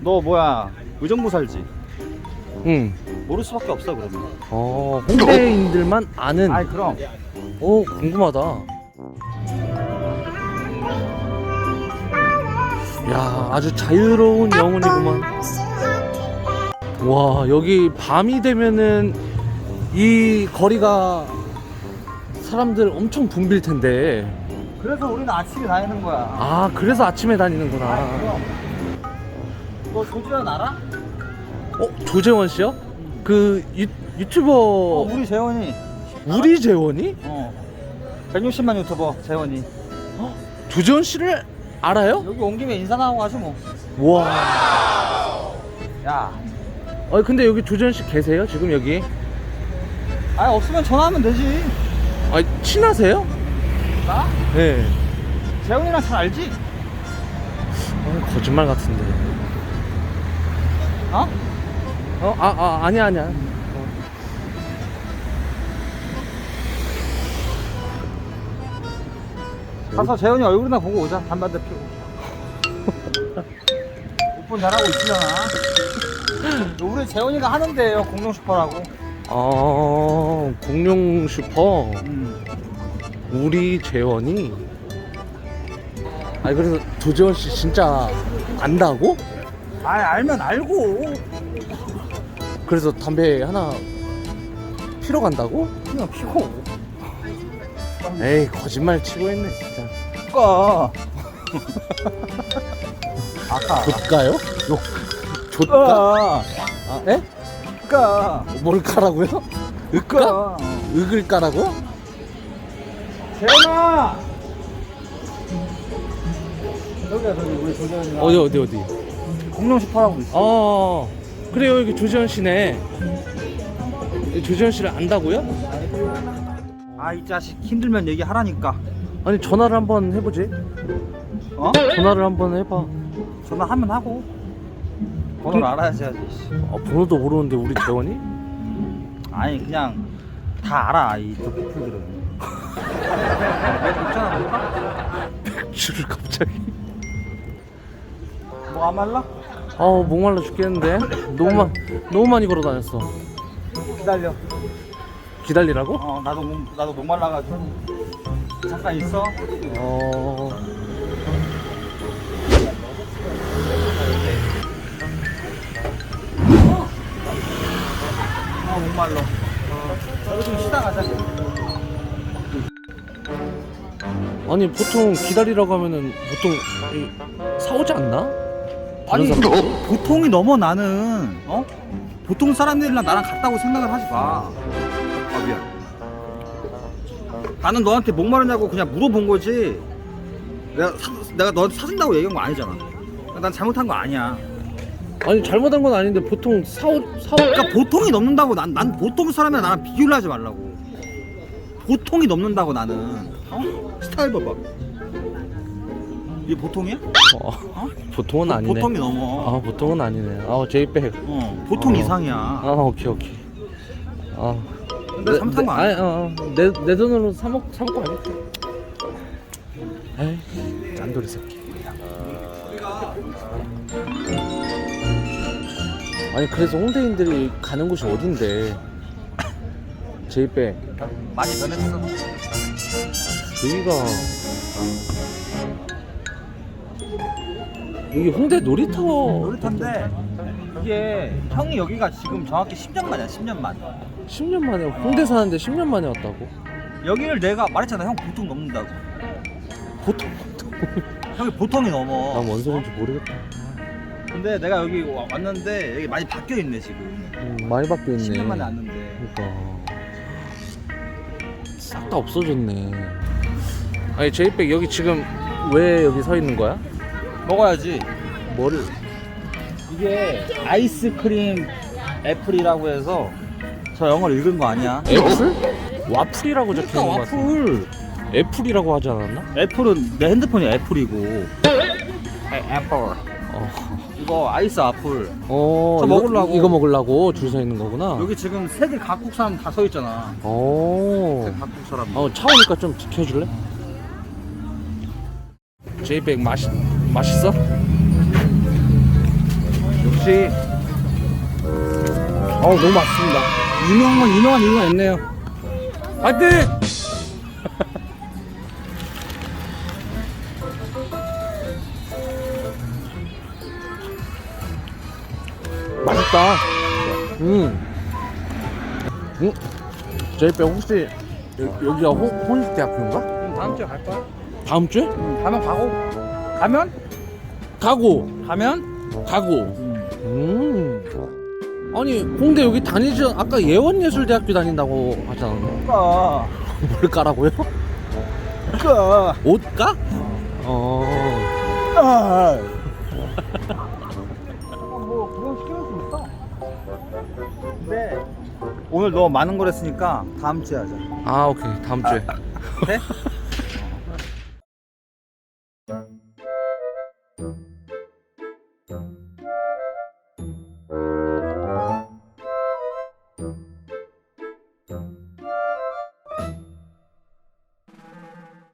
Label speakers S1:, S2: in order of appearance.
S1: 너 뭐야 의정부 살지?
S2: 응.
S1: 모를 수밖에 없어 그러면.
S2: 어, 홍대인들만 아는.
S1: 아이 그럼.
S2: 오, 궁금하다. 야, 아주 자유로운 영혼이구만. 와, 여기 밤이 되면은 이 거리가 사람들 엄청 붐빌 텐데.
S1: 그래서 우리는 아침에 다니는 거야.
S2: 아, 그래서 아침에 다니는구나.
S1: 그럼. 너 조지현 알아?
S2: 어, 조재원 씨요? 그 유, 유튜버
S1: 어, 우리 재원이.
S2: 우리 재원이?
S1: 어. 160만 유튜버 재원이.
S2: 조재원 씨를 알아요?
S1: 여기 온 김에 인사나 하고 가지 뭐.
S2: 와.
S1: 야.
S2: 어 근데 여기 조재원 씨 계세요? 지금 여기?
S1: 아 없으면 전화하면 되지.
S2: 아 친하세요?
S1: 나?
S2: 네.
S1: 재원이랑 잘 알지?
S2: 어, 거짓말 같은데.
S1: 어?
S2: 어, 아, 아, 아니야, 아니야.
S1: 가서 재원이 얼굴이나 보고 오자. 담배한대 피고. 오픈 잘하고 있으려나? 우리 재원이가 하는데요. 공룡 슈퍼라고.
S2: 어, 공룡 슈퍼.
S1: 음.
S2: 우리 재원이. 아니, 그래서 조재원 씨 진짜 안다고?
S1: 아 알면 알고.
S2: 그래서 담배 하나 피러 간다고?
S1: 그냥 피고.
S2: 에이, 거짓말 치고 있네, 진짜.
S1: 까. 아까.
S2: 좆가요? 요, 좆가?
S1: 까.
S2: 아, 에?
S1: 까.
S2: 뭘 까라고요? 으까?
S1: 까.
S2: 으글 까라고?
S1: 재원아. 저기야 저기 우리 조재원이랑
S2: 어디, 어디, 어디?
S1: 공룡 슈퍼라고 있어.
S2: 어 그래요 여기 조지현 씨네 조지현 씨를 안다고요?
S1: 아 이 자식 힘들면 얘기하라니까.
S2: 아니 전화를 한번 해보지
S1: 어?
S2: 전화를 한번 해봐
S1: 전화하면 하고. 번호를 알아야지 하지. 씨.
S2: 아, 번호도 모르는데 우리 재원이?
S1: 아니 그냥 다 알아 이쪽 피플들은. 왜 걱정하는 걸까?
S2: 줄을 갑자기
S1: 뭐안 말라?
S2: 아우 목말라 죽겠는데 너무, 마, 너무 많이 걸어 다녔어
S1: 기다려.
S2: 기다리라고?
S1: 어 나도 목, 나도 목 말라가지고. 잠깐 있어.
S2: 어...
S1: 어 목말라. 여기 좀 쉬다 가자.
S2: 아니 보통 기다리라고 하면은 보통 이, 사오지 않나?
S1: 아니
S2: 사람들?
S1: 보통이 넘어 나는 어? 보통 사람들이랑 나랑 같다고 생각을 하지 마. 아 미안. 나는 너한테 목마르냐고 그냥 물어본 거지. 내가 사, 내가 너한테 사준다고 얘기한 거 아니잖아. 난 잘못한 거 아니야.
S2: 아니 잘못한 건 아닌데 보통 사오 사오
S1: 그러니까 보통이 넘는다고 난, 난 보통 사람이랑 나랑 비교를 하지 말라고. 보통이 넘는다고 나는. 어? 스타일 봐봐. 이게 보통이야?
S2: 어,
S1: 어?
S2: 보통은 아니네
S1: 보통이 넘어.
S2: 아 보통은 아니네 아 제이백
S1: 어, 보통
S2: 어.
S1: 이상이야.
S2: 아 오케이 오케이 아
S1: 근데 잘못한 거
S2: 내-
S1: 아니야.
S2: 아니, 어, 어. 내, 내 돈으로 사먹, 사먹고 알겠다 에이 짠돌이 새끼 아니 그래서 홍대인들이 가는 곳이 어딘데 제이백
S1: 많이 변했어.
S2: 여기가 여기 홍대 놀이터
S1: 놀이터인데 이게 형이 여기가 지금 정확히 10년 만이야 10년 만.
S2: 10년 만에 홍대 사는데 10년 만에 왔다고?
S1: 여기를 내가 말했잖아 형 보통 넘는다고.
S2: 보통
S1: 형이 보통이 넘어.
S2: 난 원소인지 모르겠다.
S1: 근데 내가 여기 와- 왔는데 여기 많이 바뀌어 있네 지금.
S2: 음, 많이 바뀌었네.
S1: 10년 만에 왔는데.
S2: 그러니까. 싹 다 없어졌네. 아니 제이백 여기 지금 왜 여기 서 있는 거야?
S1: 먹어야지
S2: 뭐를?
S1: 이게 아이스크림 애플이라고 해서 저 영어를 읽은 거 아니야
S2: 애플? 와플이라고 적혀 있는 거 같아.
S1: 와플
S2: 애플이라고 하지 않았나?
S1: 애플은 내 핸드폰이 애플이고 애, 애플
S2: 어.
S1: 이거 아이스 애플
S2: 어.
S1: 저
S2: 이거-
S1: 먹으려고.
S2: 이거 먹으려고 줄 서 있는 거구나.
S1: 여기 지금 세계 각국 사람 다 서 있잖아
S2: 오.
S1: 각국 사람
S2: 어 차 오니까 좀 비켜줄래? 제이백 맛있 맛있어? 혹시
S1: 어우 너무 맛있습니다 유명한 건 유명한 이유가 있네요
S2: 파이팅! 맛있다. 음. 음. 저희뼈 혹시 여, 여기가 호, 혼식대학교인가?
S1: 다음 주에 갈 거야?
S2: 다음 주에?
S1: 가면 가고 가면?
S2: 가고
S1: 가면?
S2: 가고. 음. 아니 홍대 여기 다니지 않- 아까 예원예술대학교 다닌다고 않았나?
S1: 가
S2: 뭘 까라고요? 옷 까? 어.
S1: 아. 뭐 그건 시켜줄 수 있어 근데 오늘 너 많은 걸 했으니까 다음 주에 하자
S2: 아 오케이 다음 주에.
S1: 돼?